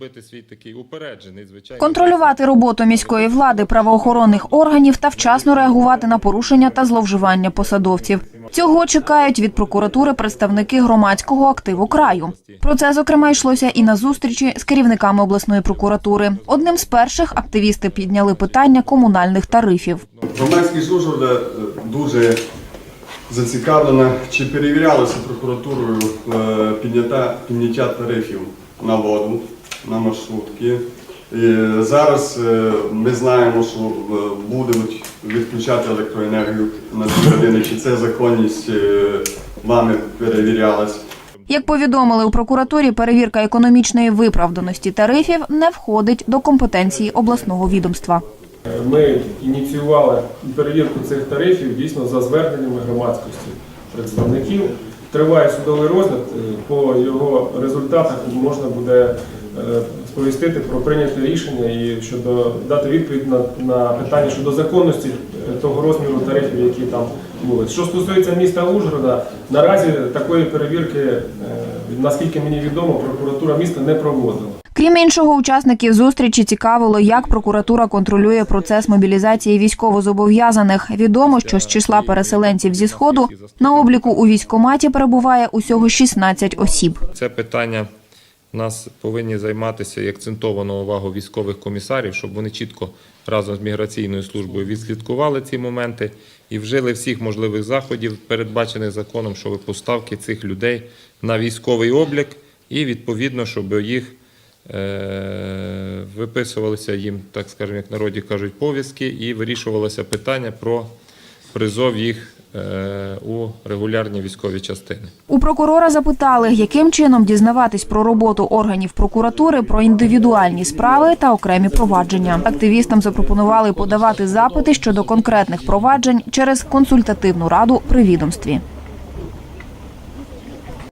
Бити свій такий упереджений, звичайно. Контролювати роботу міської влади, правоохоронних органів та вчасно реагувати на порушення та зловживання посадовців. Цього чекають від прокуратури представники громадського активу краю. Про це зокрема йшлося і на зустрічі з керівниками обласної прокуратури. Одним з перших активісти підняли питання комунальних тарифів. Громадськість Ужгорода е, дуже зацікавлена, чи перевірялося прокуратурою е, підняття, підняття тарифів на воду, на маршрутки. І зараз е, ми знаємо, що е, будуть відключати електроенергію на дві години, чи це законність е, вами перевірялась. Як повідомили у прокуратурі, перевірка економічної виправданості тарифів не входить до компетенції обласного відомства. Ми ініціювали перевірку цих тарифів дійсно за зверненнями громадськості представників. Триває судовий розгляд. По його результатах можна буде сповістити про прийняте рішення і щодо дати відповідь на, на питання щодо законності е, того розміру тарифів, які там були. Що стосується міста Ужгорода, наразі такої перевірки, е, наскільки мені відомо, прокуратура міста не проводила. Крім іншого, учасників зустрічі цікавило, як прокуратура контролює процес мобілізації військовозобов'язаних. Відомо, що з числа переселенців зі сходу на обліку у військкоматі перебуває усього 16 осіб. Це питання нас повинні займатися і акцентовано увагу військових комісарів, щоб вони чітко разом з міграційною службою відслідкували ці моменти і вжили всіх можливих заходів, передбачених законом, щодо поставки цих людей на військовий облік, і відповідно, щоб їх е, виписувалися їм, так скажемо, як народі кажуть, повістки, і вирішувалося питання про призов їх у регулярні військові частини. У прокурора запитали, яким чином дізнаватись про роботу органів прокуратури, про індивідуальні справи та окремі провадження. Активістам запропонували подавати запити щодо конкретних проваджень через консультативну раду при відомстві.